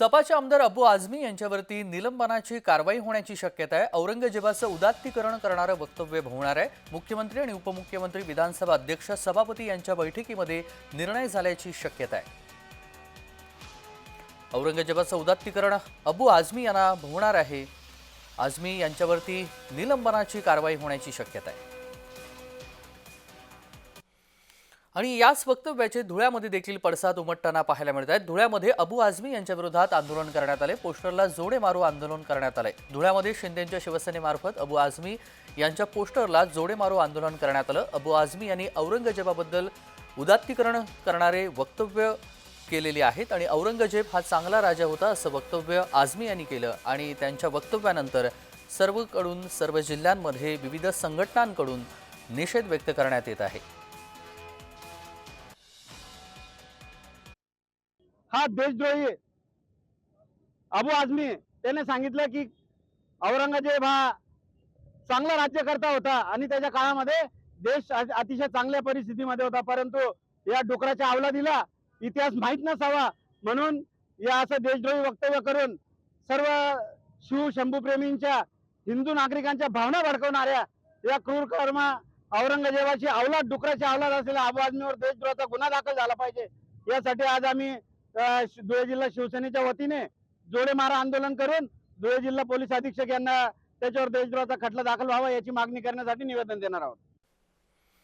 सपाचे आमदार अबू आझमी यांच्यावरती निलंबनाची कारवाई होण्याची शक्यता आहे. औरंगजेबाचं उदात्तीकरण करणारं वक्तव्य होणार आहे. मुख्यमंत्री आणि उपमुख्यमंत्री विधानसभा अध्यक्ष सभापती यांच्या बैठकीमध्ये निर्णय झाल्याची शक्यता आहे. औरंगजेबाचं उदात्तीकरण अबू आझमी यांना होणार आहे. आझमी यांच्यावरती निलंबनाची कारवाई होण्याची शक्यता आहे. आणि याच वक्तव्याचे धुळ्यामध्ये देखील पडसाद उमटताना पाहायला मिळत आहेत. धुळ्यामध्ये अबू आझमी यांच्या विरोधात आंदोलन करण्यात आले. पोस्टरला जोडे मारू आंदोलन करण्यात आले. धुळ्यामध्ये शिंदेच्या शिवसेनेमार्फत अबू आझमी यांच्या पोस्टरला जोडे मारू आंदोलन करण्यात आलं. अबू आझमी यांनी औरंगजेबाबद्दल उदात्तीकरण करणारे वक्तव्य केलेली आहेत आणि औरंगजेब हा चांगला राजा होता असं वक्तव्य आझमी यांनी केलं आणि त्यांच्या वक्तव्यानंतर सर्वकडून सर्व जिल्ह्यांमध्ये विविध संघटनांकडून निषेध व्यक्त करण्यात येत आहे. हा देशद्रोही अबू आझमी त्याने सांगितलं की औरंगजेब हा चांगला राज्यकर्ता होता आणि त्याच्या काळामध्ये देश अतिशय चांगल्या परिस्थितीमध्ये होता. परंतु या डुकराच्या अवलादीला इतिहास माहीत नसावा म्हणून या असं देशद्रोही वक्तव्य करून सर्व शिव शंभूप्रेमींच्या हिंदू नागरिकांच्या भावना भडकवणाऱ्या या क्रूर कर्म औरंगजेबाची अवलाद डुकराची अवलाद असलेल्या अबू आजमीवर देशद्रोहाचा गुन्हा दाखल झाला पाहिजे. यासाठी आज आम्ही धुळे जिल्हा शिवसेनेच्या वतीने जोडे मारा आंदोलन करून धुळे जिल्हा पोलीस अधीक्षक यांना त्याच्यावर देशद्रोहाचा खटला दाखल व्हावा याची मागणी करण्यासाठी निवेदन देणार आहोत.